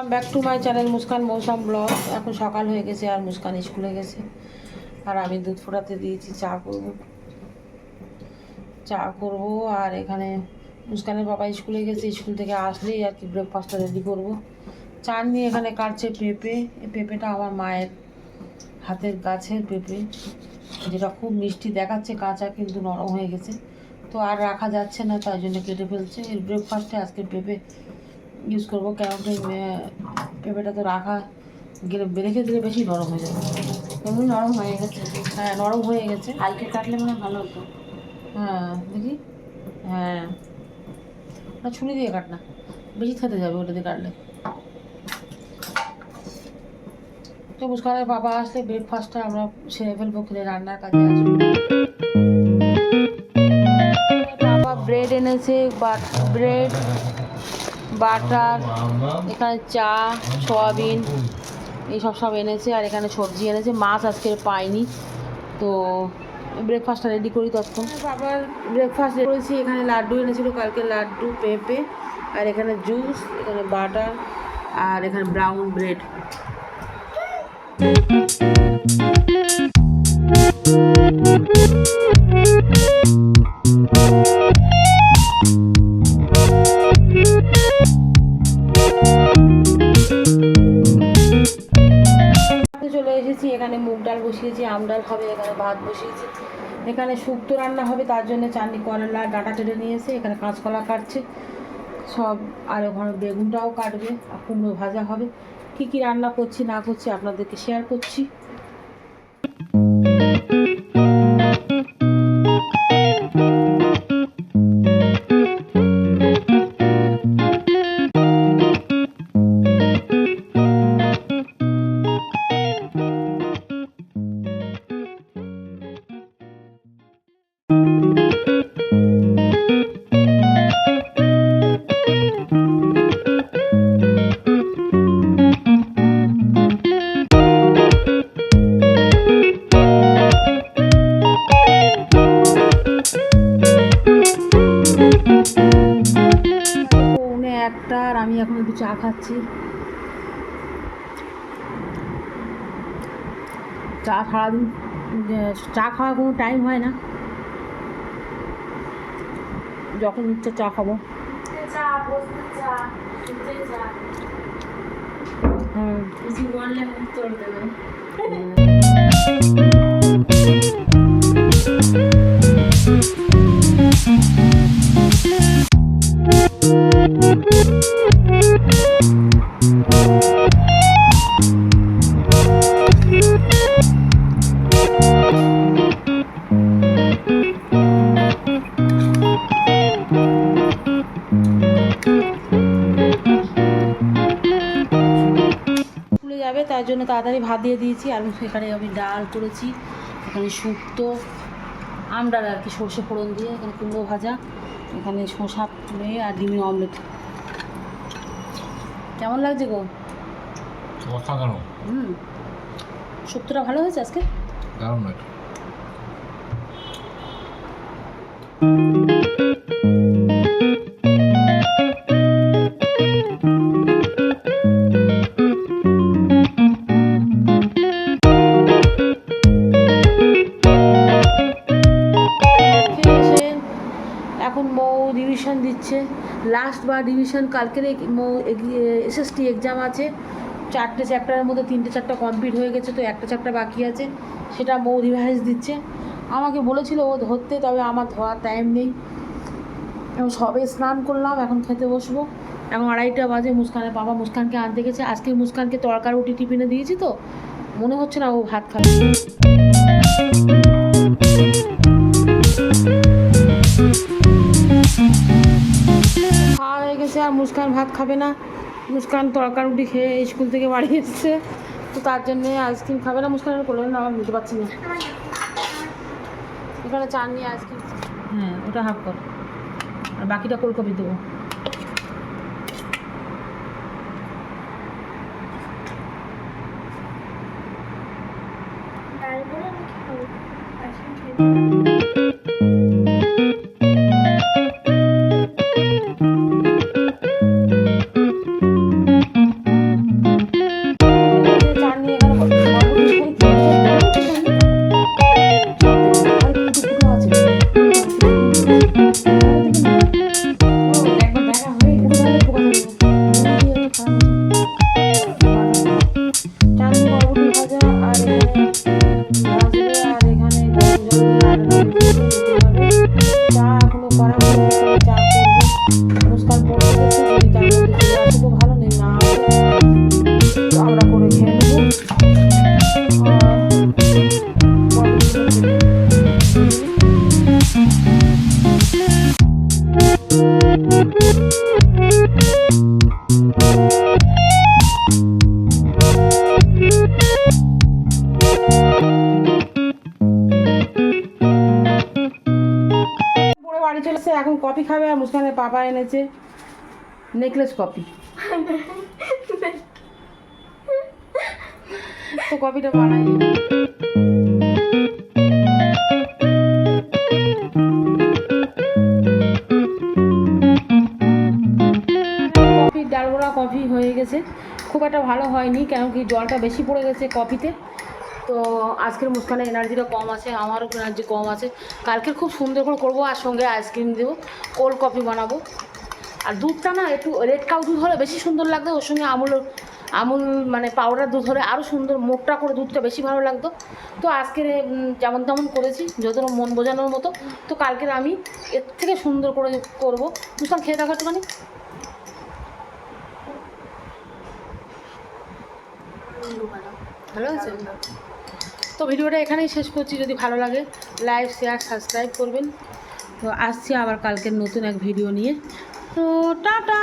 Welcome back to my channel Muskan Mousam blog এখন সকাল হয়ে গেছে আর মুস্কান স্কুলে গেছে। আর আমি দুধ ফোটাতে দিয়েছি, চা করব। চা করব আর এখানে মুস্কানের বাবা স্কুলে গেছে, স্কুল থেকে আসলেই আর কি ব্রেকফাস্টটা রেডি করব। চা নিয়ে এখানে কাটছে পেঁপে। এই পেঁপেটা আমার মায়ের হাতের গাছের পেঁপে, যেটা খুব মিষ্টি দেখাচ্ছে, কাঁচা কিন্তু নরম হয়ে গেছে। তো আর রাখা যাচ্ছে না, তাই জন্য কেটে ফেলছে। এর ব্রেকফাস্টে আজকে পেঁপে ইউজ করব কেন কি মে- পেঁপেটা তো রাখা গেলে রেখে দিলে বেশি নরম হয়ে যাবে। এমনি নরম হয়ে গেছে। হ্যাঁ নরম হয়ে গেছে। হালকা কাটলে মনে ভালো হতো। হ্যাঁ দেখি। হ্যাঁ। না ছুরি দিয়ে কাট না। বেশি খেতে যাবে ওটা দিয়ে কাটলে। তো মুস্কানের বাবা আসলে ব্রেকফাস্টটা আমরা সেরে ফেলব খেলে রান্নার কাজে আসব। বাবা ব্রেড এনেছে বাট ব্রেড বাটার, এখানে চা, সয়াবিন, এইসব সব এনেছে, আর এখানে সবজি এনেছে। মাছ আজকে পাইনি, তো ব্রেকফাস্টটা রেডি করি তখন বাবার ব্রেকফাস্ট করেছি, এখানে লাড্ডু এনেছিল, কালকে লাড্ডু, পেঁপে, আর এখানে জুস এখানে বাটার, আর এখানে ব্রাউন ব্রেড ডাল বসিয়েছি, আম ডাল হবে, এখানে ভাত বসিয়েছি। এখানে শুক্তো রান্না হবে, তার জন্য চাটনি করলা ডাটা টেটে নিয়েছে এখানে কাঁচকলা কাটছে। সব আর ওখানে বেগুনটাও কাটবে, আর কুমড়ো ভাজা হবে। কী কী রান্না করছি, না করছি আপনাদেরকে শেয়ার করছি। একটা আর আমি এখন একটু চা খাচ্ছি। চা সারাদিন চা খাওয়ার কোনো টাইম হয় না। যখন ইচ্ছা চা খাব। হুম। যাবে তার জন্য তাড়াতাড়ি ভাত দিয়ে দিয়েছি। আর এখানে আমি ডাল করেছি এখানে শুক্তো আম ডাল আর কি সর্ষে ফোড়ন দিয়ে এখানে কুমড়ো ভাজা এখানে শসা তুলে আর ডিমের অমলেট। কেমন লাগছে গো? অসাধারণ। হুম। শুক্তোটা ভালো হয়েছে আজকে? দারুণ এটা রিভিশন দিচ্ছে। লাস্ট বা রিভিশন কালকের এসএসটি এক্সাম আছে। চারটে চ্যাপ্টারের মধ্যে তিনটে চারটা কমপ্লিট হয়ে গেছে, তো একটা চ্যাপ্টার বাকি আছে। সেটা মৌ রিভাইজ দিচ্ছে। আমাকে বলেছিল ও ধরতে, তবে আমার ধরার টাইম নেই। এখন সবে স্নান করলাম, এখন খেতে বসবো। এখন আড়াইটা বাজে, মুস্কানের বাবা মুস্কানকে আনতে গেছে। আজকে মুস্কানকে তরকা রুটি টিফিনে দিয়েছি তো। মনে হচ্ছে না ও ভাত খাবে। মুস্কান ভাত খাবে না। মুস্কান তরকা রুটি খেয়ে স্কুল থেকে বাড়ি এসছে। তো তার জন্যে আইসক্রিম খাবে না মুস্কানের করলেন না আমার বুঝতে পারছি না। এখানে চা নিয়ে আইসক্রিম। হ্যাঁ ওটা হাফ কর আর বাকিটা ফুলকপি দেবো। তারপরে আমি বাড়ি চলেছে এখন কফি খাবে আর মুসকানের পাপা এনেছে নেকলেস কফি তো কফিটা বানাই। কফি হয়ে গেছে খুব একটা ভালো হয়নি কেন কি জলটা বেশি পড়ে গেছে কফিতে। তো আজকের মুস্কানের এনার্জিটা কম আছে, আমারও এনার্জি কম আছে। কালকে খুব সুন্দর করে করব আর সঙ্গে আইসক্রিম দেবো, কোল্ড কফি বানাবো। আর দুধটা না একটু রেড কাউ দুধ হলে বেশি সুন্দর লাগতো, ওর সঙ্গে আমুল আমুল মানে পাউডার দুধ হলে আরও সুন্দর মোটা করে দুধটা বেশি ভালো লাগতো। তো আজকের যেমন তেমন করেছি, যতটা মন বোঝানোর মতো। তো কালকের আমি এর থেকে সুন্দর করে করব। মুস্কান, খেয়ে দেখো একটুখানি। ভালো আছে? তো ভিডিওটা এখানেই শেষ করছি। যদি ভালো লাগে লাইক শেয়ার সাবস্ক্রাইব করবেন। তো আসছি আবার কালকের নতুন এক ভিডিও নিয়ে। তো টাটা!